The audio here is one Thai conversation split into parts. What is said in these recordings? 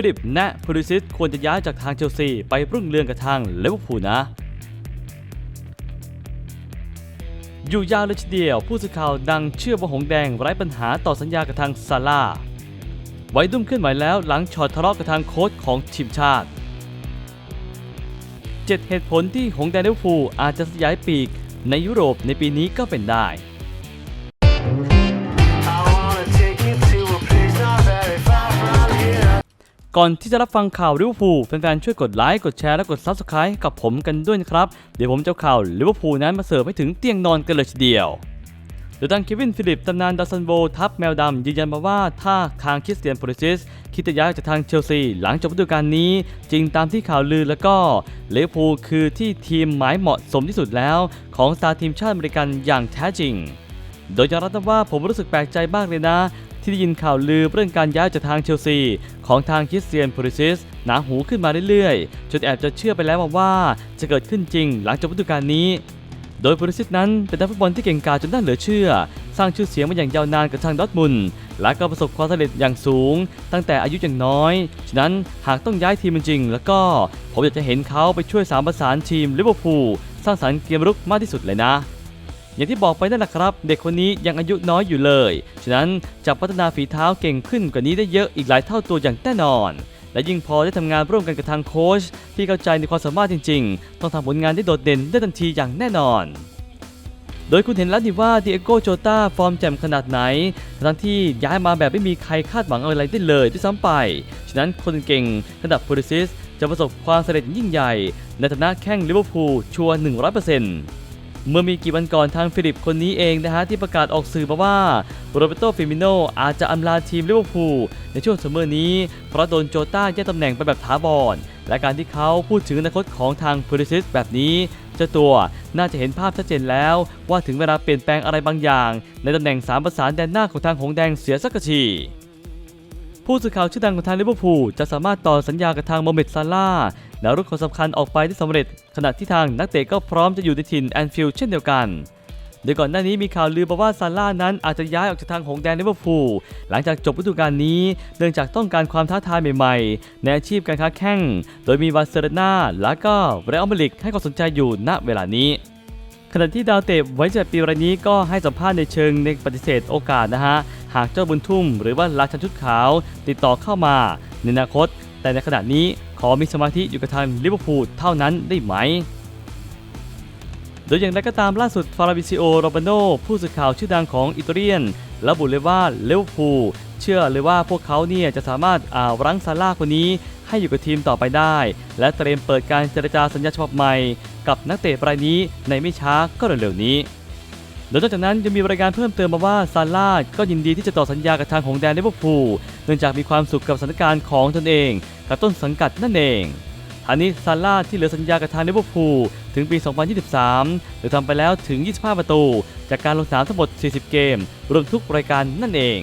ฟิลิปแนะพูลิซิสควรจะย้ายจากทางเชลซีไปรุ่งเรืองกับทางเลเวอร์พูลนะ อยู่ยาวเลยทีเดียวผู้สื่อข่าวดังเชื่อว่าหงแดงไร้ปัญหาต่อสัญญากับทางซาร่าห์ไว้ดุ้มขึ้นไหวแล้วหลังช็อตทะเลาะกับทางโค้ชของทีมชาติ 7 เหตุผลที่หงแดงลิเวอร์พูลอาจจะสยายปีกในยุโรปในปีนี้ก็เป็นได้ ก่อนที่จะรับฟังข่าวลิเวอร์พูลแฟนๆช่วยกดไลค์ กดแชร์และกด Subscribe กับผมกันด้วยนะครับ เดี๋ยวผมจะข่าวลิเวอร์พูลนั้นมาเสิร์ฟให้ถึงเตียงนอนกันเลยทีเดียวโดยทางเควินฟิลิปตำนานดาซันโบทัพแมวดำยืนยันมาว่าถ้าทางคริสเตียนโพลิซิสคิดจะย้ายจากทางเชลซี หลังจบฤดูกาลนี้ จริงตามที่ข่าวลือแล้วก็ลิเวอร์พูลคือที่ทีมหมายเหมาะสมที่สุดแล้ว ของสตาร์ทีมชาติอเมริกันอย่างแท้จริงโดยยอมรับว่าผมรู้สึกแปลกใจบ้างเลยนะ ที่ได้ยินข่าวลือเรื่องการย้ายจากทางเชลซี ของทางคริสเตียนโพลิซิสหนาหูขึ้นมาเรื่อยๆจนแอบจะเชื่อไปแล้วว่าจะเกิดขึ้นจริงหลังจบฤดูกาลนี้ โดยโพลิซิสนั้นเป็นนักฟุตบอลที่เก่งกาจจนน่าเหลือเชื่อ สร้างชื่อเสียงมาอย่างยาวนานกับทางดอทมุนและก็ประสบความสำเร็จอย่างสูง ตั้งแต่อายุอยังน้อย ฉะนั้นหากต้องย้ายทีมจริง แล้วก็ผมอยากจะเห็นเขาไปช่วยสามประสานทีมลิเวอร์พูลสร้างสรรค์เกมรุกมากที่สุดเลยนะ อย่างที่บอกไปนั่นแหละครับ เด็กคนนี้ยังอายุน้อยอยู่เลย ฉะนั้นจะพัฒนาฝีเท้าเก่งขึ้นกว่านี้ได้เยอะอีกหลายเท่าตัวอย่างแน่นอน และยิ่งพอได้ทำงานร่วมกันกับทางโค้ชที่เข้าใจในความสามารถจริง ๆ ต้องทำผลงานได้โดดเด่นได้ทันทีอย่างแน่นอนโดยคุณเห็นแล้วนี่ว่าดิเอโกโจตาฟอร์มแจ่มขนาดไหน ทั้งที่ย้ายมาแบบไม่มีใครคาดหวังอะไรได้เลยที่ซ้ำไป ฉะนั้นคนเก่งระดับโพลิซิสจะประสบความสำเร็จยิ่งใหญ่ ในฐานะแข้งลิเวอร์พูลชัวร์100%เเมื่อมีกี่วันก่อนทางฟิลิปคนนี้เองนะฮะที่ประกาศออกสื่อมาว่าโรเบโตฟิมิโนอาจจะอำลาทีมลิเวอร์พูลในช่วงซัมเมอร์นี้ เพราะโดนโจต้าแย่งตำแหน่งไปแบบถาวรและการที่เขาพูดถึงอนาคตของทางโพลิซิสแบบนี้เจ้าตัวน่าจะเห็นภาพชัดเจนแล้วว่าถึงเวลาเปลี่ยนแปลงอะไรบางอย่าง ในตำแหน่งสามประสานแดนหน้าของทางหงแดงเสียสักทีผู้สื่อข่าวชื่อดังของทางลิเวอร์พูลจะสามารถต่อสัญญากับทางโมเมดซาร่า ดาวรุ่งคนสำคัญออกไปได้สำเร็จ ขณะที่ทางนักเตะก็พร้อมจะอยู่ในถิ่นแอนฟิลด์เช่นเดียวกันโดยก่อนหน้านี้มีข่าวลือมาว่าซาร่านั้นอาจจะย้ายออกจากทางหงแดงลิเวอร์พูลหลังจากจบฤดูกาลนี้เนื่องจากต้องการความท้าทายใหม่ๆ ในอาชีพการค้าแข่ง โดยมีวาเซเรนาและก็เรอัลมาดริกให้ความสนใจอยู่ณเวลานี้ ขณะที่ดาวเตะไว้จัดปีรายนี้ก็ให้สัมภาษณ์ในเชิงในปฏิเสธโอกาสนะฮะ หากเจ้าบุญทุ่มหรือว่าราชันชุดขาวติดต่อเข้ามาในอนาคต แต่ในขณะนี้ ขอมีสมาธิอยู่กับทางลิเวอร์พูลเท่านั้นได้ไหม โดยอย่างไรก็ตามล่าสุดฟาราบิซิโอโรบาโนผู้สื่อข่าวชื่อดังของอิตาเลียน ระบุเลยว่าลิเวอร์พูลเชื่อเลยว่าพวกเขาเนี่ยจะสามารถอารั้งซาร่าคนนี้ให้อยู่กับทีมต่อไปได้ และเตรียมเปิดการเจรจาสัญญาฉบับใหม่ กับนักเตะรายนี้ในไม่ช้าก็เร็วๆนี้ โดยนอกจากนั้นยังมีรายงานเพิ่มเติมมาว่าซาร่าห์ก็ยินดีที่จะต่อสัญญากับทางของแดนลิเวอร์พูลเนื่องจากมีความสุขกับสถานการณ์ของตนเองกับต้นสังกัดนั่นเองทานี้ซาร่าห์ที่เหลือสัญญากับทางลิเวอร์พูลถึงปี 2023โดยทำไปแล้วถึง 25 ประตู จากการลงสนามทั้งหมด 40 เกม รวมทุกรายการนั่นเอง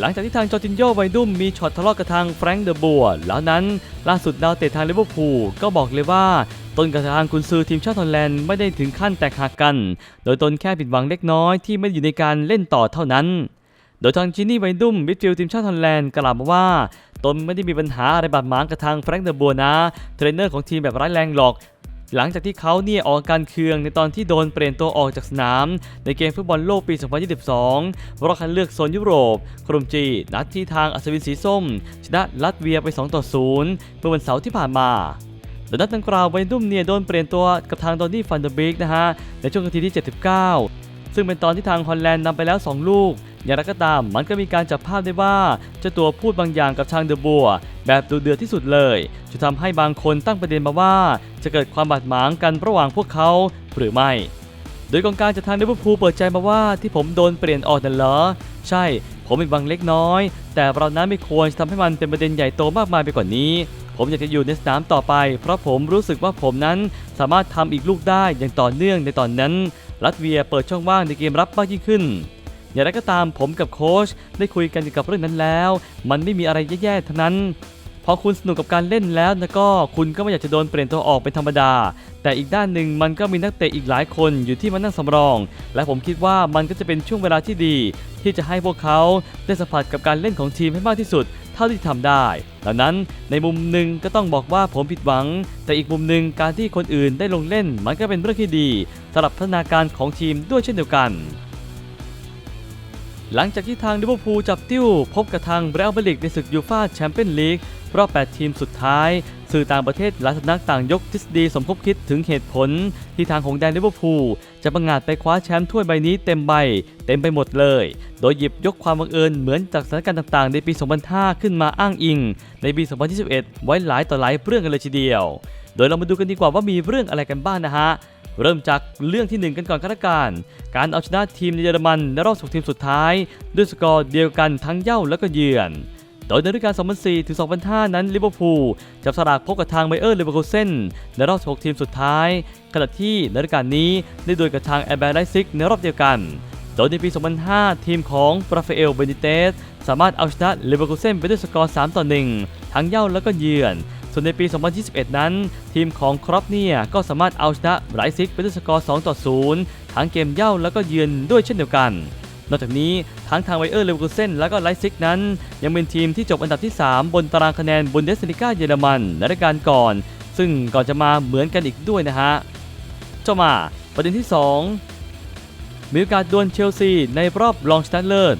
หลังจากที่ทางจอร์จินโยไวดุมมีช็อตทะเลาะกับทางแฟรงค์เดอบัวแล้วนั้นล่าสุดดาวเตะทางลิเวอร์พูลก็บอกเลยว่า ตนกับทางกุนซือทีมชาติฮอลแลนด์ไม่ได้ถึงขั้นแตกหักกัน โดยตนแค่ผิดหวังเล็กน้อยที่ไม่อยู่ในการเล่นต่อเท่านั้น โดยทางจินนี่ไวดุมมิดฟิลด์ทีมชาติฮอลแลนด์กล่าวมาว่าตนไม่ได้มีปัญหาอะไรบาดหมางกับทางแฟรงค์เดอบัวนะเทรนเนอร์ของทีมแบบร้ายแรงหรอก หลังจากที่เขาเนี่ยออกการเคืองในตอนที่โดนเปลี่ยนตัวออกจากสนาม ในเกมฟุตบอลโลกปี 2022 รอบคัดเลือกโซนยุโรปโครมจีนัดที่ทางอัศวินสีส้ม ชนะลัตเวียไป 2 ต่อ 0 เมื่อวันเสาร์ที่ผ่านมา โดยนัดดังกล่าวไวดุมเนี่ยโดนเปลี่ยนตัวกับทางดอนนี่ฟันเดอร์บิกนะฮะในช่วงนาทีที่ 79 ซึ่งเป็นตอนที่ทางฮอลแลนด์นำไปแล้ว 2 ลูก อย่างไรก็ตามมันก็มีการจับภาพได้ว่าเจ้าตัวพูดบางอย่างกับทางเดอะบัว แบบดูเดือดที่สุดเลยจะทำให้บางคนตั้งประเด็นมาว่า จะเกิดความบาดหมางกันระหว่างพวกเขาหรือไม่โดยกองกลารจากทางลิเวอร์พูลเปิดใจมาว่าที่ผมโดนเปลี่ยนออกนั่นเหรอ ใช่ ผมเป็นบางเล็กน้อย แต่เรานั้นไม่ควรจะทำให้มันเป็นประเด็นใหญ่โตมากมายไปกว่านี้ ผมอยากจะอยู่ในสนามต่อไป เพราะผมรู้สึกว่าผมนั้นสามารถทำอีกลูกได้อย่างต่อเนื่องในตอนนั้นรัตเวียเปิดช่องว่างในเกมรับมากยิ่งขึ้น อย่างไรก็ตามผมกับโค้ชได้คุยกันเกี่ยวกับเรื่องนั้นแล้ว มันไม่มีอะไรแย่ๆทั้งนั้นพอคุณสนุกกับการเล่นแล้วนะก็คุณก็ไม่อยากจะโดนเปลี่ยนตัวออกเป็นธรรมดา แต่อีกด้านหนึ่งมันก็มีนักเตะอีกหลายคนอยู่ที่มานั่งสำรอง และผมคิดว่ามันก็จะเป็นช่วงเวลาที่ดี ที่จะให้พวกเขาได้สัมผัสกับการเล่นของทีมให้มากที่สุด เท่าที่ทำได้ดังนั้นในมุมหนึ่งก็ต้องบอกว่าผมผิดหวัง แต่อีกมุมหนึ่งการที่คนอื่นได้ลงเล่น มันก็เป็นเรื่องที่ดีสำหรับพัฒนาการของทีมด้วยเช่นเดียวกัน หลังจากที่ทางลิเวอร์พูลจับติ้ว พบกับทางเรอัลเบริกในศึกยูฟ่าแชมเปี้ยนลีก รอบ 8 ทีมสุดท้าย สื่อต่างประเทศหลายสำนักต่างยกทฤษฎีสมคบคิดถึงเหตุผล ที่ทางของแดนลิเวอร์พูลจะประงาดไปคว้าแชมป์ถ้วยใบนี้เต็มใบ เต็มไปหมดเลย โดยหยิบยกความบังเอิญเหมือนจากสถานการณ์ต่างๆ ในปี 2005 ขึ้นมาอ้างอิง ในปี 2021 ไว้หลายต่อหลายเรื่องกันเลยทีเดียว โดยเรามาดูกันดีกว่าว่ามีเรื่องอะไรกันบ้างนะฮะเริ่มจากเรื่องที่ 1 กันก่อนก็แล้วกันการเอาชนะทีมในเยอรมันในรอบ16ทีมสุดท้าย ด้วยสกอร์เดียวกันทั้งเย่าและก็เยือน โดยในฤดูกาล 2004 ถึง 2005 นั้นลิเวอร์พูลจับสลากพบกับทางไบเออร์เลเวอร์คูเซนในรอบ 16 ทีมสุดท้าย ขณะที่ในฤดูกาลนี้ได้ดวลกับทางแอร์แบร์ไลซิกในรอบเดียวกัน โดยในปี 2005 ทีมของราฟาเอลเบนิเตสสามารถเอาชนะเลเวอร์คูเซนไปด้วยสกอร์ 3 ต่อ 1 ทั้งเย่าและก็เยือน ส่วนในปี 2021 นั้น ทีมของครอปเนี่ยก็สามารถเอาชนะไบรซิกไปด้วยสกอร์ 2 ต่อ 0 ทั้งเกมเย่าและก็เยือนด้วยเช่นเดียวกัน นอกจากนี้ทั้งทางไวเออร์เลเวอร์คูเซนและก็ไลซิกนั้น ยังเป็นทีมที่จบอันดับที่ 3 บนตารางคะแนนบนเดสลิก้าเยอรมันในฤดูกาลก่อน ซึ่งก่อนจะมาเหมือนกันอีกด้วยนะฮะเจ้ามาประเด็นที่ 2 มีโอกาสดวลเชลซีในรอบรองชนะเลิศ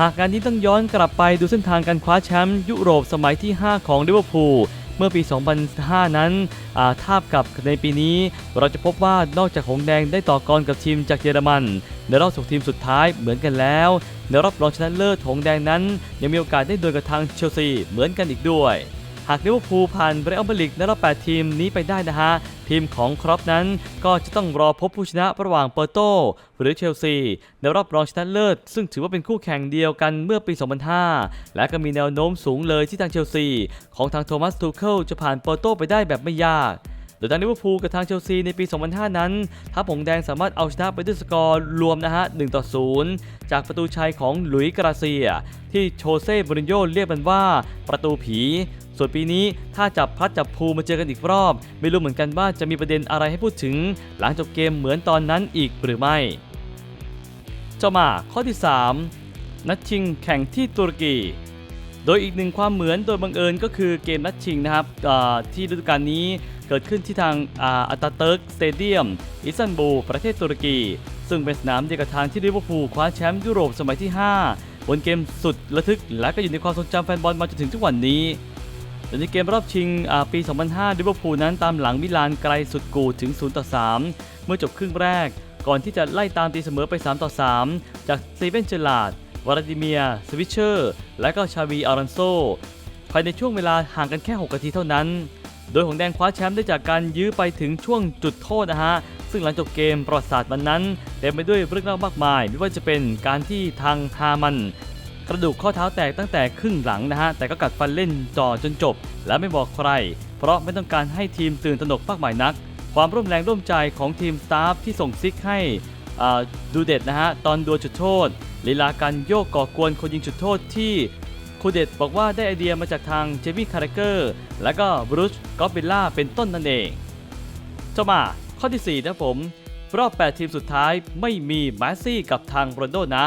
หากงานนี้ต้องย้อนกลับไปดูเส้นทางการคว้าแชมป์ยุโรปสมัยที่ 5 ของลิเวอร์พูล เมื่อปี 2005 นั้นอ่าทาบกับในปีนี้ เราจะพบว่านอกจากหงแดงได้ต่อกรกับทีมจากเยอรมันในรอบสองทีมสุดท้ายเหมือนกันแล้ว ในรอบรองชนะเลิศหงแดงนั้น ยังมีโอกาสได้ดวลกับทางเชลซีเหมือนกันอีกด้วย หากลิเวอร์พูลผ่านเรอัลมาดริดในรอบ8ทีมนี้ไปได้นะฮะ ทีมของครอปนั้นก็จะต้องรอพบผู้ชนะระหว่างเปอร์โตหรือเชลซีในรอบรองชนะเลิศ ซึ่งถือว่าเป็นคู่แข่งเดียวกันเมื่อปี 2005 และก็มีแนวโน้มสูงเลยที่ทางเชลซี ของทางโทมัส ทูเคิลจะผ่านเปอร์โตไปได้แบบไม่ยาก โดยทางลิเวอร์พูลกับทางเชลซีในปี 2005 นั้นทัพหงแดงสามารถเอาชนะไปด้วยสกอร์รวมนะฮะ1ต่อ0จากประตูชัยของหลุยส์กราเซีย ที่โชเซ่บรินโยเรียกมันว่าประตูผี ส่วนปีนี้ถ้าจับพัดจับพลูมาเจอกันอีกรอบ ไม่รู้เหมือนกันว่าจะมีประเด็นอะไรให้พูดถึง หลังจบเกมเหมือนตอนนั้นอีกหรือไม่เจ้ามาข้อที่ 3 นัดชิงแข่งที่ตุรกีโดยอีกหนึ่งความเหมือนโดยบังเอิญก็คือเกมนัดชิงนะครับที่ฤดูกาลนี้ เกิดขึ้นที่ทางอาอัตาเติร์กสเตเดียม อิสตันบูล ประเทศตุรกี ซึ่งเป็นสนามเดียวกับทางที่ลิเวอร์พูลคว้าแชมป์ยุโรปสมัยที่ 5 บนเกมสุดระทึก และก็อยู่ในความทรงจำแฟนบอลมาจนถึงทุกวันนี้โดยในเกมรอบชิงปี 2005ลิเวอร์พูลนั้นตามหลังมิลานไกลสุดกูถึง 0 ต่อ 3 เมื่อจบครึ่งแรก ก่อนที่จะไล่ตามตีเสมอไป 3 ต่อ 3 จากสตีเวนเจลาร์ดวลาดิเมียสวิชเชอร์ และก็ชาวีอารันโซภายในช่วงเวลาห่างกันแค่ 6 นาทีเท่านั้น โดยหงแดงคว้าแชมป์ได้จากการยื้อไปถึงช่วงจุดโทษนะฮะ ซึ่งหลังจบเกมประวัติศาสตร์วันนั้นเต็มไปด้วยเรื่องเล่ามากมาย ไม่ว่าจะเป็นการที่ทางฮามัน กระดูกข้อเท้าแตกตั้งแต่ครึ่งหลังนะฮะ แต่ก็กัดฟันเล่นจ่อจนจบ และไม่บอกใคร เพราะไม่ต้องการให้ทีมตื่นตระหนกมากมายนัก ความร่วมแรงร่วมใจของทีมสตาฟที่ส่งซิกให้ดูเด็ดนะฮะตอนดวลจุดโทษลีลาการโยกก่อกวนคนยิงจุดโทษที่ คูเด็ดบอกว่าได้ไอเดียมาจากทางเจมี่คาร์เกอร์และก็บรูชกอฟเบลล่าเป็นต้นนั่นเองเจ้ามาข้อที่ 4 นะผม รอบ 8 ทีมสุดท้ายไม่มีแมสซี่กับทางโรนโดนะ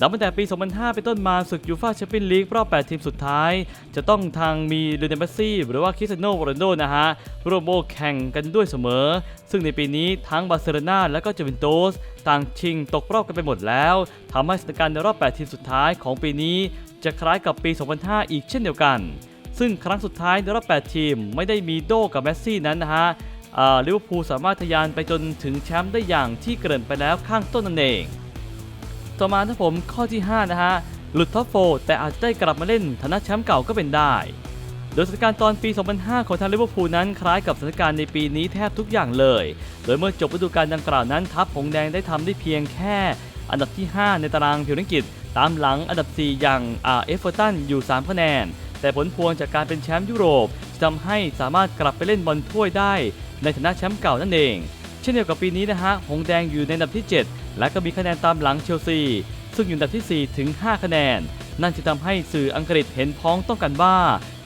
นับตั้งแต่ปี 2005 เป็นต้นมาศึกยูฟ่าแชมเปี้ยนลีกรอบ 8 ทีมสุดท้าย จะต้องทางมีเลเนลเมสซี่ หรือว่าคริสเตียโนโรนโดนะฮะร่วมโบแข่งกันด้วยเสมอ ซึ่งในปีนี้ทั้งบาร์เซโลนาและก็เจูเวนตุสต่างชิงตกรอบกันไปหมดแล้วทำให้สถานการณ์ในรอบ 8 ทีมสุดท้ายของปีนี้ จะคล้ายกับปี 2005 อีกเช่นเดียวกัน ซึ่งครั้งสุดท้ายในรอบ 8 ทีม ไม่ได้มีโดกับเมสซี่นั้นนะฮะลิเวอร์พูลสามารถทะยานไปจนถึงแชมป์ได้อย่างที่เกริ่นไปแล้วข้างต้นนั่นเอง ต่อมาถ้าผมข้อที่ 5 นะฮะ หลุดท็อปโฟร์แต่อาจจะได้กลับมาเล่นฐานะแชมป์เก่าก็เป็นได้ โดยสถานการณ์ตอนปี 2005 ของทางลิเวอร์พูลนั้นคล้ายกับสถานการณ์ในปีนี้แทบทุกอย่างเลย โดยเมื่อจบฤดูกาลดังกล่าวนั้นทัพหงแดงได้ทำได้เพียงแค่ อันดับที่ 5 ในตารางพิวนังกิจตามหลังอันดับ 4 อย่างอาเอฟเวอร์ตันอยู่ 3 คะแนน แต่ผลพวงจากการเป็นแชมป์ยุโรปจะทำให้สามารถกลับไปเล่นบอลถ้วยได้ ในฐานะแชมป์เก่านั่นเอง เช่นเดียวกับปีนี้นะฮะหงแดงอยู่ในอันดับที่ 7 และก็มีคะแนนตามหลังเชลซี ซึ่งอยู่อันดับที่ 4 ถึง 5 คะแนน นั่นจะทำให้สื่ออังกฤษเห็นพ้องต้องกันว่า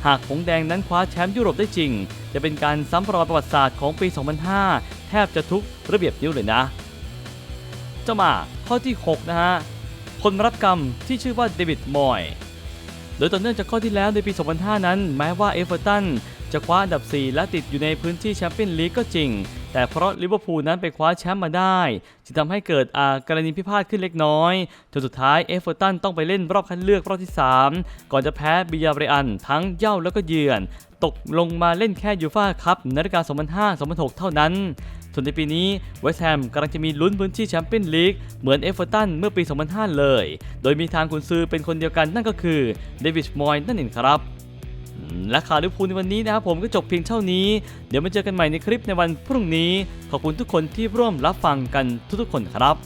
หากหงแดงนั้นคว้าแชมป์ยุโรปได้จริง จะเป็นการซ้ำรอยประวัติศาสตร์ของปี 2005 แทบจะทุกระเบียบนิ้วเลยนะ จ้ามาข้อที่ 6 นะฮะ คนรับกรรมที่ชื่อว่าเดวิดมอยโโดยต่อเนื่องจากข้อที่แล้วในปี 2005 นั้น แม้ว่าเอเวอร์ตันจะคว้าอันดับ 4 และติดอยู่ในพื้นที่แชมเปี้ยนลีกก็จริง แต่เพราะลิเวอร์พูลนั้นไปคว้าแชมป์มาได้ จึงทำให้เกิดอากรณีพิพาทขึ้นเล็กน้อย จนสุดท้ายเอเวอร์ตันต้องไปเล่นรอบคัดเลือกรอบที่ 3 ก่อนจะแพ้บิยาเรอันทั้งเย่าแล้วก็เยือน ตกลงมาเล่นแค่ยูฟ่าคัพในฤดูกาล2005-2006 เท่านั้น ส่วนในปีนี้เวสต์แฮมกำลังจะมีลุ้นพื้นที่แชมเปี้ยนลีกเหมือนเอฟเวอร์ตันเมื่อปี 2005 เลย โดยมีทางกุนซือเป็นคนเดียวกันนั่นก็คือเดวิดมอยนั่นเองครับและข่าวลิเวอร์พูลในวันนี้นะครับผมก็จบเพียงเท่านี้ เดี๋ยวมาเจอกันใหม่ในคลิปในวันพรุ่งนี้ ขอบคุณทุกคนที่ร่วมรับฟังกันทุกๆคนครับ